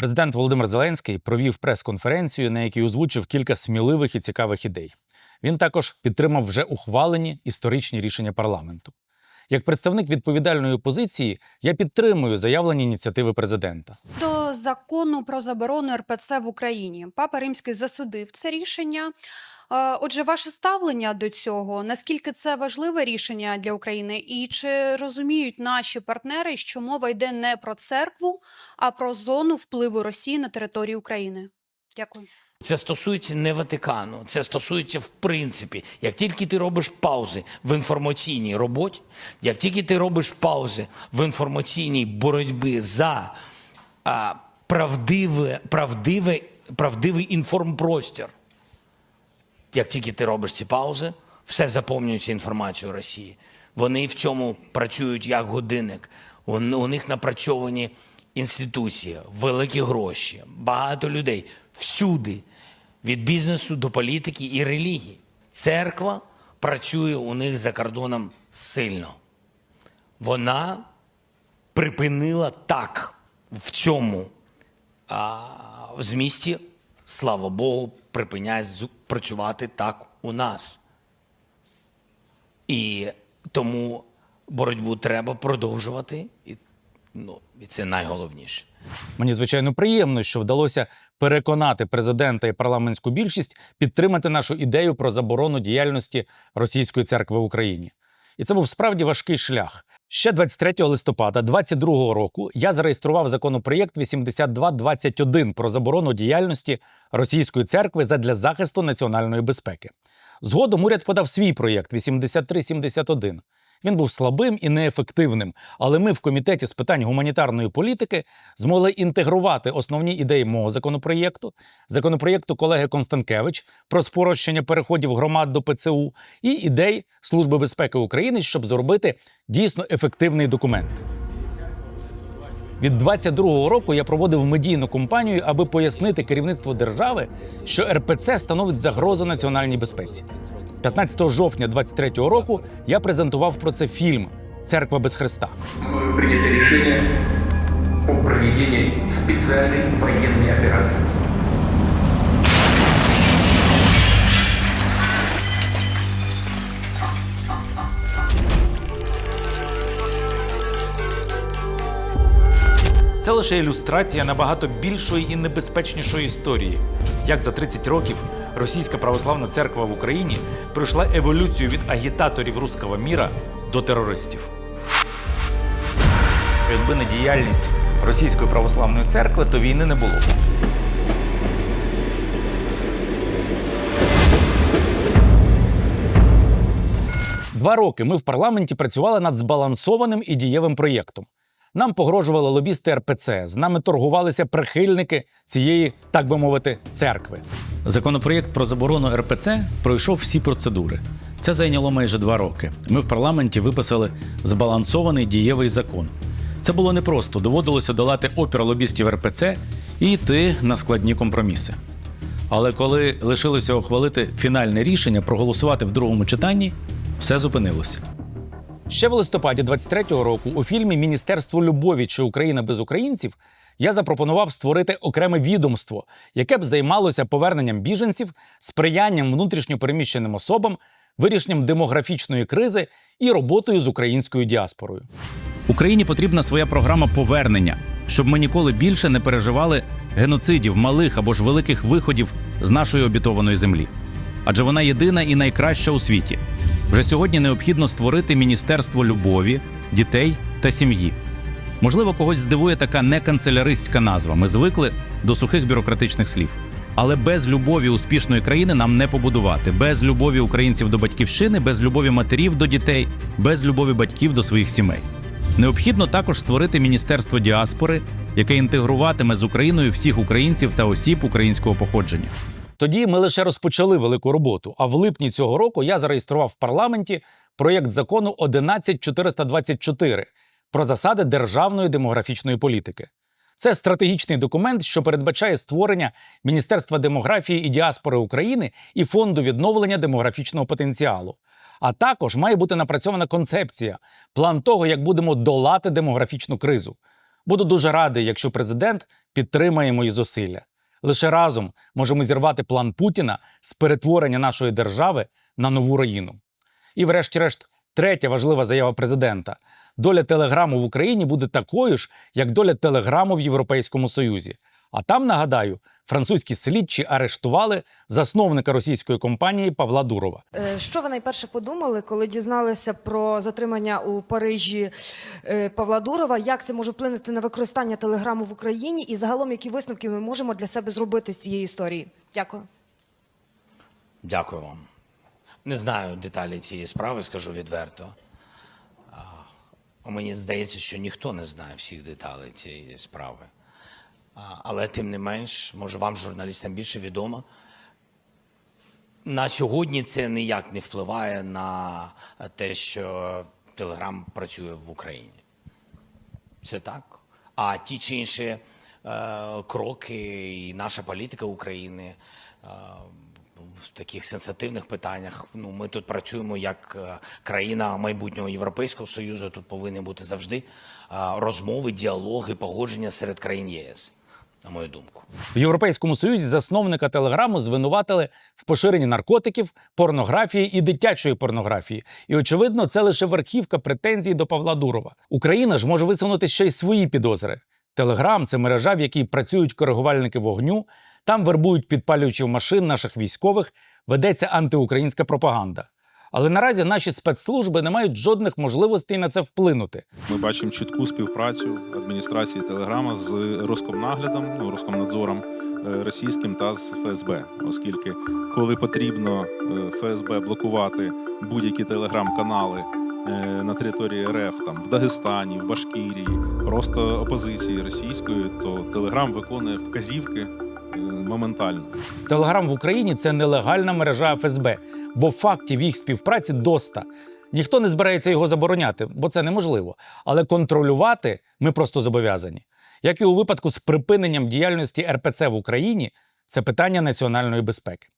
Президент Володимир Зеленський провів прес-конференцію, на якій озвучив кілька сміливих і цікавих ідей. Він також підтримав вже ухвалені історичні рішення парламенту. Як представник відповідальної опозиції, я підтримую заявлені ініціативи президента. До закону про заборону РПЦ в Україні Папа Римський засудив це рішення. Е, Отже, ваше ставлення до цього наскільки це важливе рішення для України, і чи розуміють наші партнери, що мова йде не про церкву, а про зону впливу Росії на територію України? Дякую. Це стосується не Ватикану, це стосується в принципі. Як тільки ти робиш паузи в інформаційній роботі, як тільки ти робиш паузи в інформаційній боротьбі за а, правдиве, правдиве, правдивий інформпростір, як тільки ти робиш ці паузи, все заповнюється інформацією Росії. Вони в цьому працюють як годинник. У, у них напрацьовані інституції, великі гроші, багато людей всюди, від бізнесу до політики і релігії. Церква працює у них за кордоном сильно. Вона припинила так в цьому а, змісті, слава Богу, припиняє працювати так у нас. І тому боротьбу треба продовжувати, ну, і це найголовніше. Мені звичайно приємно, що вдалося переконати президента і парламентську більшість підтримати нашу ідею про заборону діяльності російської церкви в Україні. І це був справді важкий шлях. Ще 23 листопада 2022 року я зареєстрував законопроєкт 8221 про заборону діяльності російської церкви задля захисту національної безпеки. Згодом уряд подав свій проєкт 8371. Він був слабим і неефективним, але ми в комітеті з питань гуманітарної політики змогли інтегрувати основні ідеї мого законопроєкту, законопроєкту колеги Констанкевич про спрощення переходів громад до ПЦУ і ідей Служби безпеки України, щоб зробити дійсно ефективний документ. Від 22-го року я проводив медійну кампанію, аби пояснити керівництву держави, що РПЦ становить загрозу національній безпеці. 15 жовтня 23-го року я презентував про це фільм Церква без Христа. мною принято решение о проведении специальной военной операции. Це лише ілюстрація набагато більшої і небезпечнішої історії, як за 30 років Російська православна церква в Україні пройшла еволюцію від агітаторів руського міра до терористів. Якби не діяльність Російської православної церкви, то війни не було. Два роки ми в парламенті працювали над збалансованим і дієвим проєктом. Нам погрожували лобісти РПЦ, з нами торгувалися прихильники цієї, так би мовити, церкви. Законопроєкт про заборону РПЦ пройшов всі процедури. Це зайняло майже два роки. Ми в парламенті виписали збалансований дієвий закон. Це було непросто, доводилося долати опір лобістів РПЦ і йти на складні компроміси. Але коли лишилося ухвалити фінальне рішення проголосувати в другому читанні, все зупинилося. Ще в листопаді 23-го року у фільмі Міністерство любові чи Україна без українців я запропонував створити окреме відомство, яке б займалося поверненням біженців, сприянням внутрішньопереміщеним особам, вирішенням демографічної кризи і роботою з українською діаспорою. Україні потрібна своя програма повернення, щоб ми ніколи більше не переживали геноцидів малих або ж великих виходів з нашої обітованої землі. Адже вона єдина і найкраща у світі. Вже сьогодні необхідно створити міністерство любові, дітей та сім'ї. Можливо, когось здивує така неканцеляристська назва. Ми звикли до сухих бюрократичних слів. Але без любові успішної країни нам не побудувати, без любові українців до батьківщини, без любові матерів до дітей, без любові батьків до своїх сімей. Необхідно також створити міністерство діаспори, яке інтегруватиме з Україною всіх українців та осіб українського походження. Тоді ми лише розпочали велику роботу. А в липні цього року я зареєстрував в парламенті проєкт закону 11424 про засади державної демографічної політики. Це стратегічний документ, що передбачає створення Міністерства демографії і діаспори України і фонду відновлення демографічного потенціалу. А також має бути напрацьована концепція, план того, як будемо долати демографічну кризу. Буду дуже радий, якщо президент підтримає мої зусилля. Лише разом можемо зірвати план Путіна з перетворення нашої держави на нову раїну. І, врешті-решт, третя важлива заява президента: доля телеграму в Україні буде такою ж, як доля телеграму в Європейському Союзі. А там, нагадаю, французькі слідчі арештували засновника російської компанії Павла Дурова. Е, Що ви найперше подумали, коли дізналися про затримання у Парижі е, Павла Дурова? Як це може вплинути на використання телеграму в Україні? І загалом, які висновки ми можемо для себе зробити з цієї історії? Дякую. Дякую вам. Не знаю деталі цієї справи, скажу відверто. А, Мені здається, що ніхто не знає всіх деталей цієї справи. Але тим не менш, може вам, журналістам, більше відомо. На сьогодні це ніяк не впливає на те, що Телеграм працює в Україні. Це так. А ті чи інші е, кроки і наша політика України е, в таких сенситивних питаннях. Ну, ми тут працюємо як е, країна майбутнього Європейського Союзу. Тут повинні бути завжди е, розмови, діалоги, погодження серед країн ЄС, на мою думку. В Європейському Союзі засновника телеграму звинуватили в поширенні наркотиків, порнографії і дитячої порнографії. І очевидно, це лише верхівка претензій до Павла Дурова. Україна ж може висунути ще й свої підозри. Телеграм це мережа, в якій працюють коригувальники вогню, там вербують підпалювачів машин наших військових, ведеться антиукраїнська пропаганда. Але наразі наші спецслужби не мають жодних можливостей на це вплинути. Ми бачимо чітку співпрацю адміністрації Телеграма з Роскомнаглядом, ну, Роскомнадзором е, російським та з ФСБ, оскільки коли потрібно е, ФСБ блокувати будь-які телеграм-канали е, на території РФ, там в Дагестані, в Башкірії, просто опозиції російської, то Телеграм виконує вказівки моментально. Телеграм в Україні це нелегальна мережа ФСБ, бо фактів їх співпраці доста. Ніхто не збирається його забороняти, бо це неможливо. Але контролювати ми просто зобов'язані. Як і у випадку з припиненням діяльності РПЦ в Україні, це питання національної безпеки.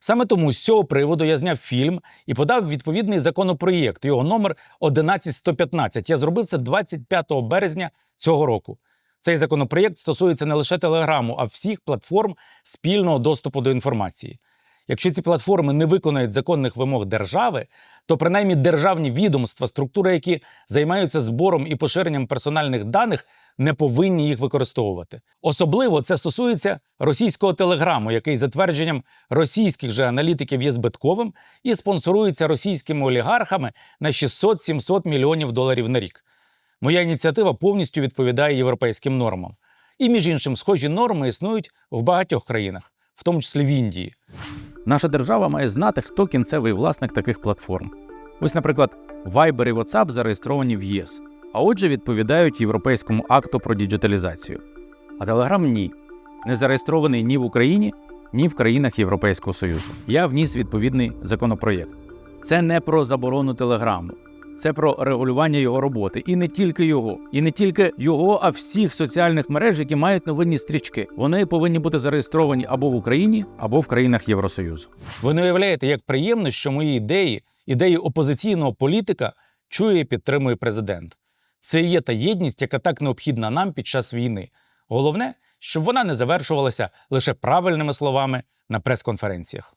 Саме тому з цього приводу я зняв фільм і подав відповідний законопроєкт. Його номер 11115. Я зробив це 25 березня цього року. Цей законопроєкт стосується не лише телеграму, а всіх платформ спільного доступу до інформації. Якщо ці платформи не виконають законних вимог держави, то принаймні державні відомства, структури, які займаються збором і поширенням персональних даних, не повинні їх використовувати. Особливо це стосується російського телеграму, який за твердженням російських же аналітиків є збитковим і спонсорується російськими олігархами на 600-700 мільйонів доларів на рік. Моя ініціатива повністю відповідає європейським нормам. І, між іншим, схожі норми існують в багатьох країнах, в тому числі в Індії. Наша держава має знати, хто кінцевий власник таких платформ. Ось, наприклад, Viber і WhatsApp зареєстровані в ЄС, а отже, відповідають Європейському акту про діджиталізацію. А Telegram ні. Не зареєстрований ні в Україні, ні в країнах Європейського Союзу. Я вніс відповідний законопроєкт. Це не про заборону телеграму, це про регулювання його роботи. І не тільки його, і не тільки його, а всіх соціальних мереж, які мають новинні стрічки. Вони повинні бути зареєстровані або в Україні, або в країнах Євросоюзу. Ви не уявляєте, як приємно, що мої ідеї, ідеї опозиційного політика чує і підтримує президент. Це є та єдність, яка так необхідна нам під час війни. Головне, щоб вона не завершувалася лише правильними словами на прес-конференціях.